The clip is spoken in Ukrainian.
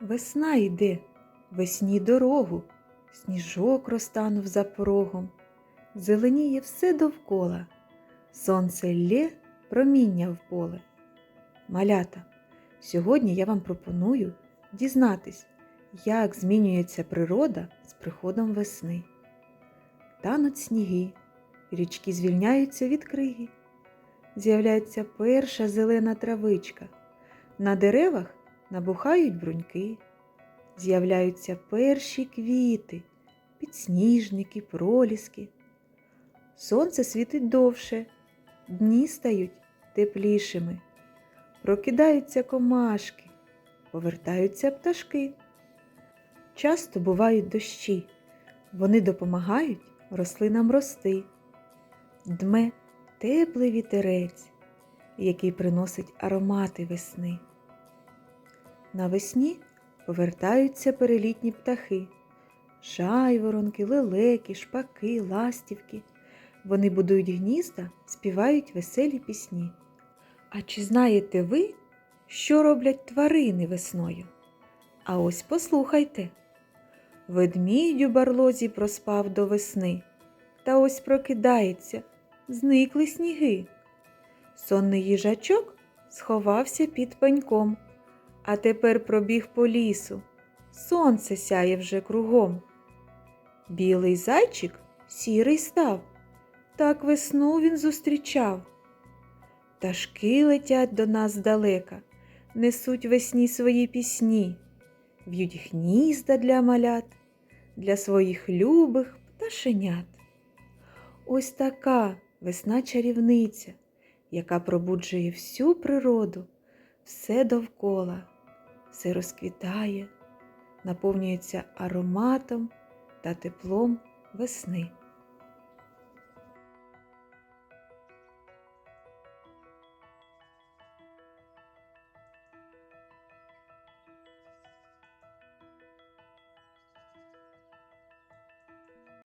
Весна йде, весні дорогу, сніжок розтанув за порогом, зеленіє все довкола, сонце лє проміння в поле. Малята, сьогодні я вам пропоную дізнатись, як змінюється природа з приходом весни. Тануть сніги, річки звільняються від криги. З'являється перша зелена травичка. На деревах набухають бруньки, з'являються перші квіти, підсніжники, проліски. Сонце світить довше, дні стають теплішими, прокидаються комашки, повертаються пташки. Часто бувають дощі, вони допомагають рослинам рости. Дме теплий вітерець, який приносить аромати весни. Навесні повертаються перелітні птахи, шайворонки, лелеки, шпаки, ластівки. Вони будують гнізда, співають веселі пісні. А чи знаєте ви, що роблять тварини весною? А ось послухайте. Ведмідь у барлозі проспав до весни, та ось прокидається, зникли сніги. Сонний їжачок сховався під пеньком, а тепер пробіг по лісу. Сонце сяє вже кругом. Білий зайчик сірий став, так весну він зустрічав. Пташки летять до нас здалека, несуть весні свої пісні, в'ють гнізда для малят, для своїх любих пташенят. Ось така весна чарівниця, яка пробуджує всю природу, все довкола, все розквітає, наповнюється ароматом та теплом весни.